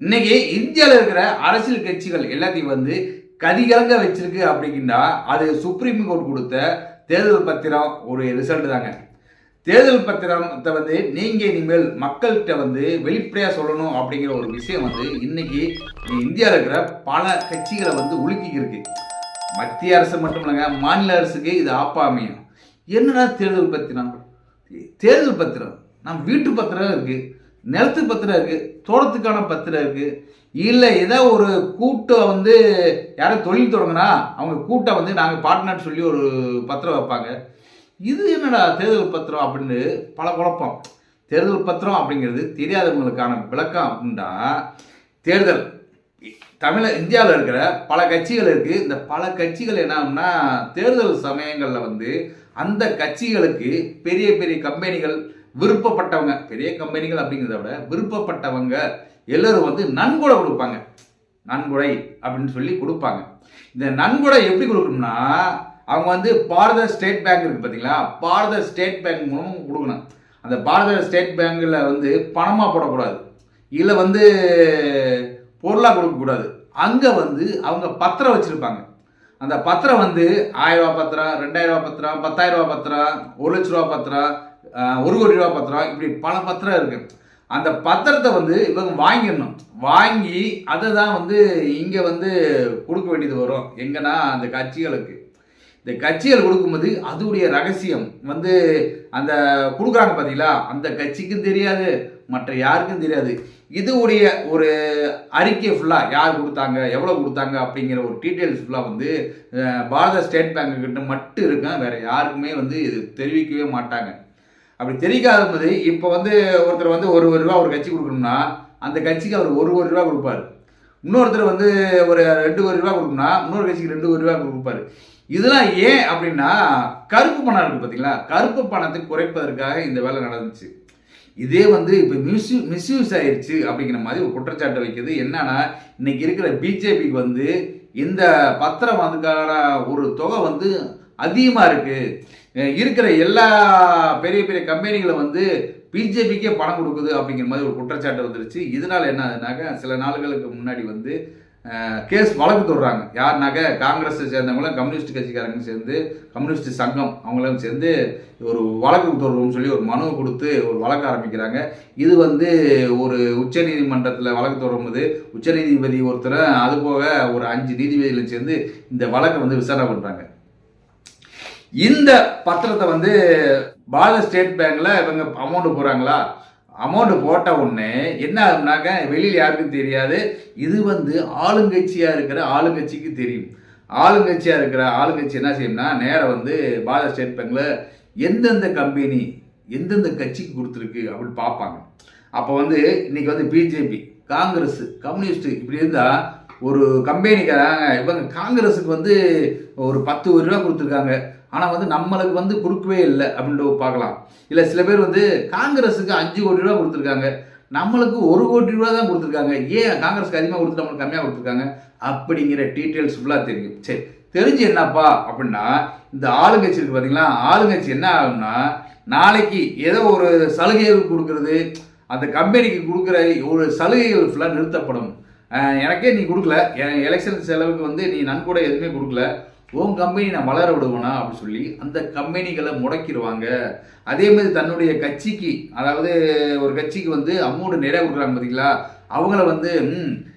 இன்னைக்கு இந்தியாவில் இருக்கிற அரசியல் கட்சிகள் எல்லாத்தையும் வந்து கதிகலங்க வச்சிருக்கு அப்படின்னா அது சுப்ரீம் கோர்ட் கொடுத்த தேர்தல் பத்திரம் ஒரு ரிசல்ட் தாங்க. தேர்தல் பத்திரத்தை வந்து நீங்க இனிமேல் மக்கள்கிட்ட வந்து வெளிப்படையா சொல்லணும் அப்படிங்கிற ஒரு விஷயம் வந்து இன்னைக்கு இந்தியாவில் இருக்கிற பல கட்சிகளை வந்து உலுக்கிக்கிருக்கு மத்திய அரசு மட்டும் இல்லைங்க மாநில அரசுக்கு இது ஆப்பாமியம். என்னடா தேர்தல் பத்திரம்? தேர்தல் பத்திரம். நம்ம வீட்டு பத்திரம் இருக்குது நிலத்து பத்திரம் இருக்குது தோட்டத்துக்கான பத்திரம் இருக்குது இல்லை ஏதோ ஒரு கூட்டம் வந்து யாரும் தொழில் தொடங்கினா அவங்க கூட்டம் வந்து நாங்கள் பாட்னர் சொல்லி ஒரு பத்திரம் வைப்பாங்க. இது என்னடா தேர்தல் பத்திரம் அப்படின்னு பல குழப்பம். தேர்தல் பத்திரம் அப்படிங்கிறது தெரியாதவங்களுக்கான விளக்கம் அப்படின்னா தேர்தல் தமிழ இந்தியாவில் இருக்கிற பல கட்சிகள் இருக்குது இந்த பல கட்சிகள் என்னன்னா தேர்தல் சமயங்களில் வந்து அந்த கட்சிகளுக்கு பெரிய பெரிய கம்பெனிகள் விருப்பப்பட்டவங்க பெரிய கம்பெனிகள் அப்படிங்கிறத விட விருப்பப்பட்டவங்க எல்லோரும் வந்து நன்கொடை கொடுப்பாங்க. நன்கொடை அப்படின்னு சொல்லி கொடுப்பாங்க. இந்த நன்கொடை எப்படி கொடுக்கணும்னா அவங்க வந்து பாரத ஸ்டேட் பேங்க் இருக்குது பார்த்தீங்களா பாரத ஸ்டேட் பேங்க் மூலம் கொடுக்கணும். அந்த பாரத ஸ்டேட் பேங்க்கில் வந்து பணமாக போடக்கூடாது. இல்லை வந்து பொருளாக கொடுக்கக்கூடாது. அங்கே வந்து அவங்க பத்திரம் வச்சுருப்பாங்க. அந்த பத்திரம் வந்து ஆயிரம் ரூபா பத்திரம் ரெண்டாயிரம் ரூபா பத்திரம் பத்தாயிரம் ரூபா பத்திரம் ஒரு லட்ச ரூபா பத்திரம் ஒரு கோடி ரூபா பத்திரம் இப்படி பல பத்திரம் இருக்குது அந்த பத்திரத்தை வந்து இவங்க வாங்கிடணும். வாங்கி அதை தான் வந்து இங்கே வந்து கொடுக்க வேண்டியது வரும். எங்கன்னா அந்த கட்சிகளுக்கு. இந்த கட்சிகள் கொடுக்கும்போது அதுடைய ரகசியம் வந்து அந்த கொடுக்குறாங்க பார்த்தீங்களா அந்த கட்சிக்கும் தெரியாது மற்ற யாருக்கும் தெரியாது. இதுவுடைய ஒரு அறிக்கை ஃபுல்லாக யார் கொடுத்தாங்க எவ்வளோ கொடுத்தாங்க அப்படிங்கிற ஒரு டீட்டெயில்ஸ் ஃபுல்லாக வந்து பாரத ஸ்டேட் பேங்க் கிட்ட மட்டும் இருக்கும் வேறு யாருக்குமே வந்து இது தெரிவிக்கவே மாட்டாங்க. அப்படி தெரிவிக்காத போது இப்போ வந்து ஒருத்தர் வந்து ஒரு ஒரு ரூபா ஒரு கட்சி கொடுக்கணும்னா அந்த கட்சிக்கு அவர் ஒரு ஒரு ரூபா கொடுப்பாரு. இன்னொருத்தர் வந்து ஒரு ரெண்டு ஒரு ரூபா கொடுக்கணும்னா இன்னொரு கட்சிக்கு ரெண்டு ஒரு ரூபா கொடுப்பாரு. இதெல்லாம் ஏன் அப்படின்னா கருப்பு பணம் இருக்குது பார்த்தீங்களா கருப்பு பணத்தை குறைப்பதற்காக இந்த வேலை நடந்துச்சு. இதே வந்து இப்போ மிஸ்யூ மிஸ்யூஸ் ஆயிடுச்சு அப்படிங்கிற மாதிரி ஒரு குற்றச்சாட்டு வைக்கிறது என்னன்னா இன்னைக்கு இருக்கிற பிஜேபிக்கு வந்து இந்த பத்திரம் அதுக்கான ஒரு தொகை வந்து அதிகமாக இருக்குது இருக்கிற எல்லா பெரிய பெரிய கம்பெனிகளை வந்து பிஜேபிக்கே பணம் கொடுக்குது அப்படிங்கிற மாதிரி ஒரு குற்றச்சாட்டு வந்துருச்சு. இதனால என்ன ஆகுதுனாக்கா சில நாள்களுக்கு முன்னாடி வந்து கேஸ் வழக்கு தொடுறாங்க. யாருனாக்க காங்கிரஸை சேர்ந்தவங்களும் கம்யூனிஸ்ட் கட்சிக்காரங்க சேர்ந்து கம்யூனிஸ்ட் சங்கம் அவங்களும் சேர்ந்து ஒரு வழக்கு தொடரும்னு சொல்லி ஒரு மனு கொடுத்து ஒரு வழக்கு ஆரம்பிக்கிறாங்க. இது வந்து ஒரு உச்சநீதிமன்றத்தில் வழக்கு தொடரும்போது உச்சநீதிபதி ஒருத்தர் அது போக ஒரு அஞ்சு நீதிபதிகளும் சேர்ந்து இந்த வழக்கை வந்து விசாரணை பண்ணுறாங்க இந்த பத்திரத்தை வந்து பாரத ஸ்டேட் பேங்க்ல இவங்க அமௌண்ட் போடுறாங்களா? அமௌண்ட் போட்ட உடனே என்ன ஆகுனாக்க வெளியில் யாருக்கும் தெரியாது. இது வந்து ஆளுங்கட்சியாக இருக்கிற ஆளுங்கட்சிக்கு தெரியும். ஆளுங்கட்சியாக இருக்கிற ஆளுங்கட்சி என்ன செய்யும்னா நேராக வந்து பாரத ஸ்டேட் பேங்க்ல எந்தெந்த கம்பெனி எந்தெந்த கட்சிக்கு கொடுத்துருக்கு அப்படின்னு பார்ப்பாங்க. அப்போ வந்து இன்னைக்கு வந்து பிஜேபி காங்கிரஸ் கம்யூனிஸ்ட் இப்படி இருந்தால் ஒரு கம்பெனிக்காரங்க இவங்க காங்கிரஸுக்கு வந்து ஒரு பத்து கோடி ரூபா கொடுத்துருக்காங்க. ஆனால் வந்து நம்மளுக்கு வந்து கொடுக்கவே இல்லை அப்படின்ட்டு பார்க்கலாம். இல்லை சில பேர் வந்து காங்கிரஸுக்கு அஞ்சு கோடி ரூபா கொடுத்துருக்காங்க. நம்மளுக்கு ஒரு கோடி ரூபா தான் கொடுத்துருக்காங்க. ஏன் காங்கிரஸ்க்கு அதிகமாக கொடுத்து நம்மளுக்கு கம்மியாக கொடுத்துருக்காங்க? அப்படிங்கிற டீட்டெயில்ஸ் ஃபுல்லாக தெரியும். சரி தெரிஞ்சு என்னப்பா அப்படின்னா இந்த ஆளுங்கட்சி இருக்கு பார்த்தீங்களா ஆளுங்கட்சி என்ன ஆகும்னா நாளைக்கு ஏதோ ஒரு சலுகைகள் கொடுக்கறது அந்த கம்பெனிக்கு கொடுக்குற ஒரு சலுகைகள் ஃபுல்லாக நிறுத்தப்படும். எனக்கே நீ கொடுக்கல. என் எலெக்ஷன் செலவுக்கு வந்து நீ நன்கூட எதுவுமே கொடுக்கல. உன் கம்பெனி நான் வளர விடுவேனா அப்படின்னு சொல்லி அந்த கம்பெனிகளை முடக்கிடுவாங்க. அதே மாதிரி தன்னுடைய கட்சிக்கு அதாவது ஒரு கட்சிக்கு வந்து அமௌண்ட் நிறைய கொடுக்குறாங்க பார்த்தீங்களா அவங்கள வந்து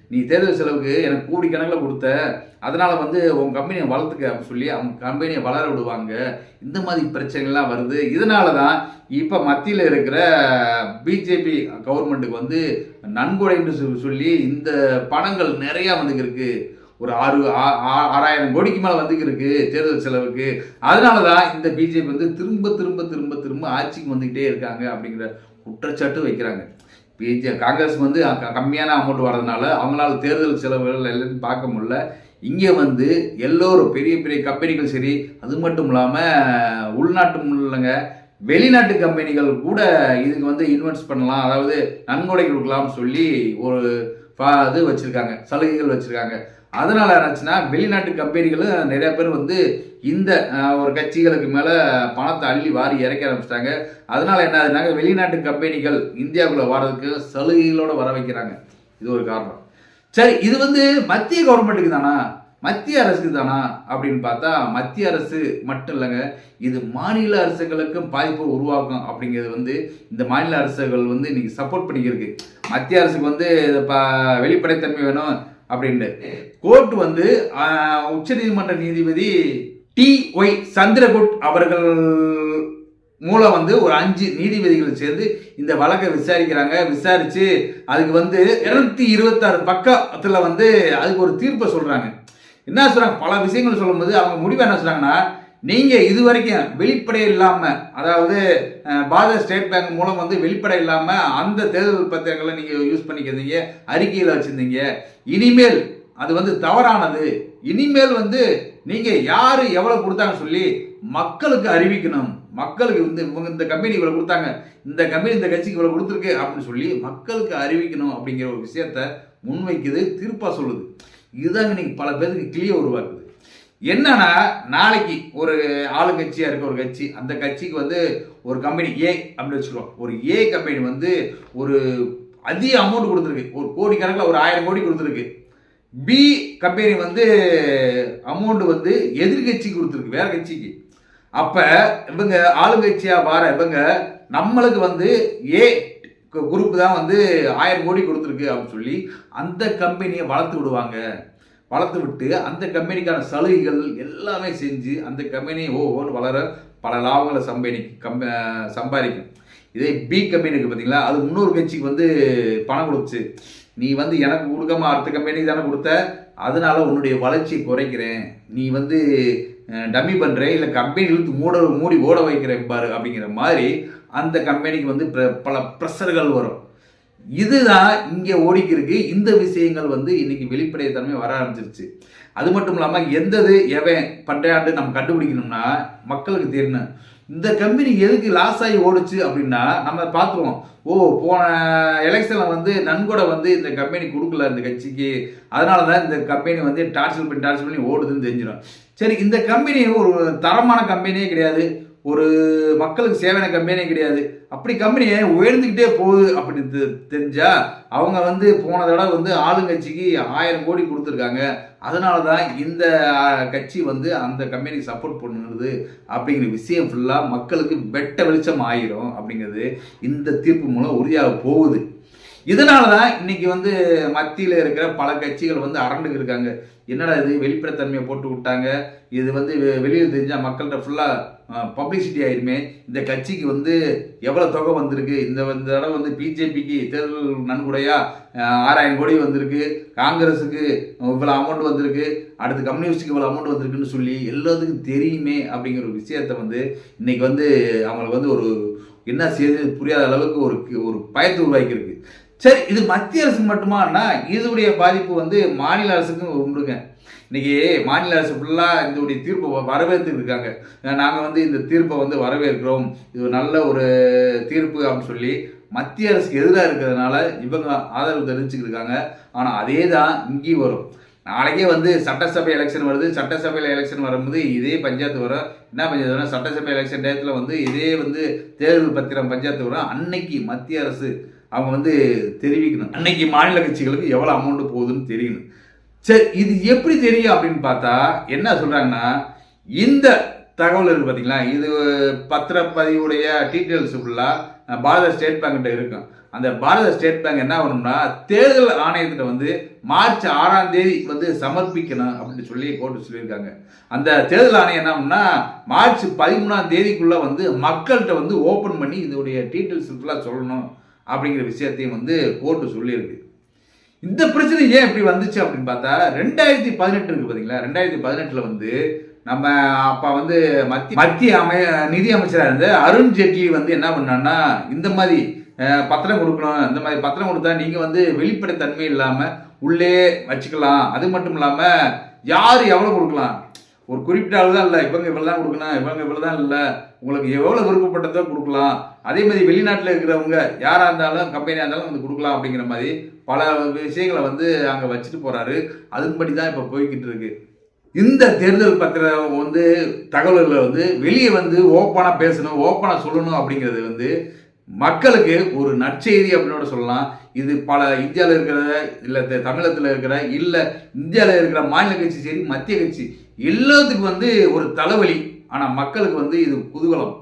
நீ தேர்தல் செலவுக்கு எனக்கு கூடி கணக்கில் கொடுத்த அதனால் வந்து உன் கம்பெனியை வளர்த்துக்க அப்படின்னு சொல்லி அவங்க கம்பெனியை வளர விடுவாங்க. இந்த மாதிரி பிரச்சனைகள்லாம் வருது. இதனால தான் இப்போ மத்தியில் இருக்கிற பிஜேபி கவர்மெண்ட்டுக்கு வந்து நன்கொடைன்னு சொல்லி- சொல்லி இந்த பணங்கள் நிறையா வந்துருக்கு ஒரு ஆறு ஆ- ஆ- ஆறாயிரம் கோடிக்கு மேலே வந்துக்கு இருக்கு தேர்தல் செலவுக்கு. அதனால தான் இந்த பிஜேபி வந்து திரும்ப திரும்ப திரும்ப திரும்ப ஆட்சிக்கு வந்துக்கிட்டே இருக்காங்க அப்படிங்கிற குற்றச்சாட்டு வைக்கிறாங்க. பிஜே காங்கிரஸ் வந்து க- கம்மியான அமௌண்ட் வரதுனால அவங்களால தேர்தல் செலவுகள் எல்லாத்தையும் பார்க்க முடியல. இங்கே வந்து எல்லோரும் பெரிய பெரிய கம்பெனிகள் சரி அது மட்டும் இல்லாமல் உள்நாட்டு இல்லைங்க வெளிநாட்டு கம்பெனிகள் கூட இதுக்கு வந்து இன்வெஸ்ட் பண்ணலாம். அதாவது நன்கொடை கொடுக்கலாம்னு சொல்லி ஒரு இது வச்சுருக்காங்க சலுகைகள் வச்சுருக்காங்க. அதனால என்னாச்சுன்னா வெளிநாட்டு கம்பெனிகளும் நிறைய பேர் வந்து இந்த ஒரு கட்சிகளுக்கு மேலே பணத்தை அள்ளி வாரி இறக்க ஆரம்பிச்சிட்டாங்க. அதனால என்ன ஆகுதுனாக்க வெளிநாட்டு கம்பெனிகள் இந்தியாவுக்குள்ளே வர்றதுக்கு சலுகைகளோடு வர வைக்கிறாங்க. இது ஒரு காரணம். சரி இது வந்து மத்திய கவர்மெண்ட்டுக்கு தானா? மத்திய அரசுக்கு தானா? அப்படின்னு பார்த்தா மத்திய அரசு மட்டும் இல்லைங்க. இது மாநில அரசுகளுக்கும் பாதிப்பை உருவாக்கும் அப்படிங்கிறது வந்து இந்த மாநில அரசுகள் வந்து இன்னைக்கு சப்போர்ட் பண்ணிக்கிருக்கு. மத்திய அரசுக்கு வந்து இது வெளிப்படைத்தன்மை வேணும். அப்படின்ட்டு. கோர்ட் வந்து உச்சநீதிமன்ற நீதிபதி டி ஒய் சந்திரகுட் அவர்கள் மூலம் வந்து ஒரு அஞ்சு நீதிபதிகள் சேர்ந்து இந்த வழக்கை விசாரிக்கிறாங்க. விசாரித்து அதுக்கு வந்து இருநூத்தி இருபத்தாறு பக்கத்தில் வந்து அதுக்கு ஒரு தீர்ப்பை சொல்கிறாங்க என்ன சொல்கிறாங்க பல விஷயங்கள் சொல்லும்போது அவங்க முடிவு என்ன சொல்கிறாங்கன்னா நீங்கள் இது வரைக்கும் வெளிப்படை இல்லாமல் அதாவது பாரத ஸ்டேட் பேங்க் மூலம் வந்து வெளிப்படை இல்லாமல் அந்த தேர்தல் பத்திரங்களை நீங்கள் யூஸ் பண்ணிக்கிறீங்க அறிக்கையில் வச்சுருந்தீங்க. இனிமேல் அது வந்து தவறானது. இனிமேல் வந்து நீங்கள் யார் எவ்வளோ கொடுத்தாங்கன்னு சொல்லி மக்களுக்கு அறிவிக்கணும். மக்களுக்கு வந்து இவங்க இந்த கம்பெனி இவ்வளோ கொடுத்தாங்க இந்த கம்பெனி இந்த கட்சிக்கு இவ்வளோ கொடுத்துருக்கு அப்படின்னு சொல்லி மக்களுக்கு அறிவிக்கணும் அப்படிங்கிற ஒரு விஷயத்த முன்வைக்குது திருப்பாக சொல்லுது. இதுதாங்க நீங்கள் பல பேருக்கு கிளிய வருவார் என்னன்னா நாளைக்கு ஒரு ஆளுங்கட்சியா இருக்க ஒரு கட்சி அந்த கட்சிக்கு வந்து ஒரு கம்பெனி ஏ அப்படின்னு வச்சுக்கிறோம் ஒரு ஏ கம்பெனி வந்து ஒரு அதிக அமௌண்ட் கொடுத்துருக்கு. ஒரு கோடி கணக்கில் ஒரு ஆயிரம் கோடி கொடுத்துருக்கு. பி கம்பெனி வந்து அமௌண்ட் வந்து எதிர்கட்சிக்கு கொடுத்துருக்கு வேற கட்சிக்கு. அப்ப இவங்க ஆளுங்கட்சியா வர இவங்க நம்மளுக்கு வந்து ஏ குரூப் தான் வந்து ஆயிரம் கோடி கொடுத்துருக்கு அப்படின்னு சொல்லி அந்த கம்பெனியை வளர்த்து விடுவாங்க. வளர்த்து விட்டு அந்த கம்பெனிக்கான சலுகைகள் எல்லாமே செஞ்சு அந்த கம்பெனி ஓவோன்னு ஓன்னு வளர பல லாபங்களை சம்பெனி கம்ப சம்பாதிக்கும். இதே பி கம்பெனி இருக்குது பார்த்தீங்களா அது முன்னூறு கட்சிக்கு வந்து பணம் கொடுத்துச்சு. நீ வந்து எனக்கு கொடுக்காம அடுத்த கம்பெனிக்கு தானே கொடுத்த? அதனால உன்னுடைய வளர்ச்சியை குறைக்கிறேன். நீ வந்து டம்மி பண்ணுற இல்லை கம்பெனி இழுத்து மூட மூடி ஓட வைக்கிறேன் பாரு அப்படிங்கிற மாதிரி அந்த கம்பெனிக்கு வந்து பல ப்ரெஷர்கள் வரும். இதுதான் இங்கே ஓடிக்கிருக்கு. இந்த விஷயங்கள் வந்து இன்னைக்கு வெளிப்படைத்தன்மை வர ஆரம்பிச்சிருச்சு. அது மட்டும் இல்லாமல் எந்தது எவன் பண்டையாண்டு நம்ம கண்டுபிடிக்கணும்னா மக்களுக்கு தெரியணும். இந்த கம்பெனி எதுக்கு லாஸ் ஆகி ஓடுச்சு அப்படின்னா நம்ம பார்த்துருவோம். ஓ போன எலெக்ஷனில் வந்து நன்கொடை வந்து இந்த கம்பெனி கொடுக்கல இந்த கட்சிக்கு. அதனால தான் இந்த கம்பெனி வந்து டார்ச்சர் பண்ணி டார்ச்சர் பண்ணி ஓடுதுன்னு தெரிஞ்சிடும். சரி இந்த கம்பெனி ஒரு தரமான கம்பெனியே கிடையாது. ஒரு மக்களுக்கு சேவன கம்பெனியே கிடையாது. அப்படி கம்பெனி உயர்ந்துக்கிட்டே போகுது அப்படின்னு தெ- தெரிஞ்சா அவங்க வந்து போன தடவை வந்து ஆளுங்கட்சிக்கு ஆயிரம் கோடி கொடுத்துருக்காங்க. அதனால தான் இந்த கட்சி வந்து அந்த கம்பெனிக்கு சப்போர்ட் பண்ணுறது அப்படிங்கிற விஷயம் ஃபுல்லாக மக்களுக்கு வெட்ட வெளிச்சம் ஆயிரும் அப்படிங்கிறது இந்த தீர்ப்பு மூலம் உறுதியாக போகுது. இதனால தான் இன்னைக்கு வந்து மத்தியில் இருக்கிற பல கட்சிகள் வந்து அரண்டுக்கு இருக்காங்க. என்னடா இது வெளிப்படைத்தன்மையை போட்டு விட்டாங்க? இது வந்து வெ- வெளியில் தெரிஞ்சால் மக்கள்கிட்ட ஃபுல்லாக பப்ளிசிட்டி ஆயிருமே. இந்த கட்சிக்கு வந்து எவ்வளோ தொகை வந்திருக்கு? இந்த இந்த தடவை வந்து பிஜேபிக்கு தேர்தல் நன்கொடையா ஆறாயிரம் கோடி வந்திருக்கு. காங்கிரஸுக்கு இவ்வளோ அமௌண்ட் வந்திருக்கு. அடுத்து கம்யூனிஸ்டுக்கு இவ்வளோ அமௌண்ட் வந்திருக்குன்னு சொல்லி எல்லாத்துக்கும் தெரியுமே அப்படிங்கிற ஒரு விஷயத்த வந்து இன்னைக்கு வந்து அவங்களுக்கு வந்து ஒரு என்ன செய்யுது புரியாத அளவுக்கு ஒரு ஒரு பயத்தை உருவாக்கியிருக்கு. சரி இது மத்திய அரசுக்கு மட்டுமானா இதனுடைய பாதிப்பு வந்து மாநில அரசுக்கும் உண்டுங்க. இன்னைக்கு மாநில அரசு ஃபுல்லாக இதனுடைய தீர்ப்பை வ- இருக்காங்க. நாங்கள் வந்து இந்த தீர்ப்பை வந்து வரவேற்கிறோம். இது நல்ல ஒரு தீர்ப்பு அப்படின்னு சொல்லி மத்திய அரசுக்கு எதிராக இருக்கிறதுனால இவங்க ஆதரவு தெரிவிச்சுக்கிட்டு இருக்காங்க. ஆனால் அதே தான் இங்கேயும் வரும். நாளைக்கே வந்து சட்டசபை எலெக்ஷன் வருது. சட்டசபையில் எலெக்ஷன் வரும்போது இதே பஞ்சாயத்து வரும். என்ன பஞ்சாயத்து வரும்? சட்டசபை எலெக்ஷன் டயத்தில் வந்து இதே வந்து தேர்தல் பத்திரம் பஞ்சாயத்து வரும். அன்னைக்கு மத்திய அரசு அவங்க வந்து தெரிவிக்கணும். அன்னைக்கு மாநில கட்சிகளுக்கு எவ்வளோ அமௌண்ட் போகுதுன்னு தெரியணும். சரி இது எப்படி தெரியும் அப்படின்னு பார்த்தா என்ன சொல்கிறாங்கன்னா இந்த தகவல் இருக்கு பார்த்தீங்களா இது பத்திரப்பதிவுடைய டீட்டெயில்ஸ் ஃபுல்லாக பாரத ஸ்டேட் பேங்க்கிட்ட இருக்கும். அந்த பாரத ஸ்டேட் பேங்க் என்ன பண்ணணும்னா தேர்தல் ஆணையத்திட்ட வந்து மார்ச் ஆறாம் தேதி வந்து சமர்ப்பிக்கணும் அப்படின்னு சொல்லி கோர்ட்டு சொல்லியிருக்காங்க. அந்த தேர்தல் ஆணையம் என்ன பண்ணா மார்ச் பதிமூணாம் தேதிக்குள்ளே வந்து மக்கள்கிட்ட வந்து ஓப்பன் பண்ணி இதோடைய டீட்டெயில்ஸ் ஃபுல்லாக சொல்லணும். அப்படிங்கிற விஷயத்தையும் வந்து கோர்ட்டு சொல்லியிருக்கு. இந்த பிரச்சனை ஏன் இப்படி வந்துச்சு அப்படின்னு பார்த்தா ரெண்டாயிரத்தி பதினெட்டு இருக்கு பார்த்தீங்களா ரெண்டாயிரத்தி பதினெட்டில் வந்து நம்ம அப்போ வந்து மத்திய மத்திய அமை நிதி அமைச்சராக இருந்த அருண் ஜேட்லி வந்து என்ன பண்ணான்னா இந்த மாதிரி பத்திரம் கொடுக்கணும். இந்த மாதிரி பத்திரம் கொடுத்தா நீங்கள் வந்து வெளிப்படைத்தன்மை இல்லாமல் உள்ளே வச்சுக்கலாம். அது மட்டும் இல்லாமல் யார் எவ்வளோ கொடுக்கலாம்? ஒரு குறிப்பிட்ட அளவு தான் இல்லை இவங்க இவ்வளோ தான் கொடுக்கணும் இவங்க இவ்வளோ தான் இல்லை உங்களுக்கு எவ்வளோ விருப்பப்பட்டதோ கொடுக்கலாம். அதே மாதிரி வெளிநாட்டில் இருக்கிறவங்க யாராக இருந்தாலும் கம்பெனியாக இருந்தாலும் வந்து கொடுக்கலாம் அப்படிங்கிற மாதிரி பல விஷயங்களை வந்து அங்கே வச்சுட்டு போகிறாரு அதன்படி தான் இப்போ போய்கிட்டு இருக்கு. இந்த தேர்தல் பத்திரம் வந்து தகவல்களை வந்து வெளியே வந்து ஓப்பனாக பேசணும் ஓப்பனாக சொல்லணும் அப்படிங்கிறது வந்து மக்களுக்கு ஒரு நற்செய்தி அப்படின்னோட சொல்லலாம். இது பல இந்தியாவில் இருக்கிற இல்லை தமிழகத்தில் இருக்கிற இல்லை இந்தியாவில் இருக்கிற மாநில கட்சி சரி மத்திய கட்சி. எல்லாத்துக்கும் வந்து ஒரு தலைவலி. ஆனால் மக்களுக்கு வந்து இது குதூகலம்.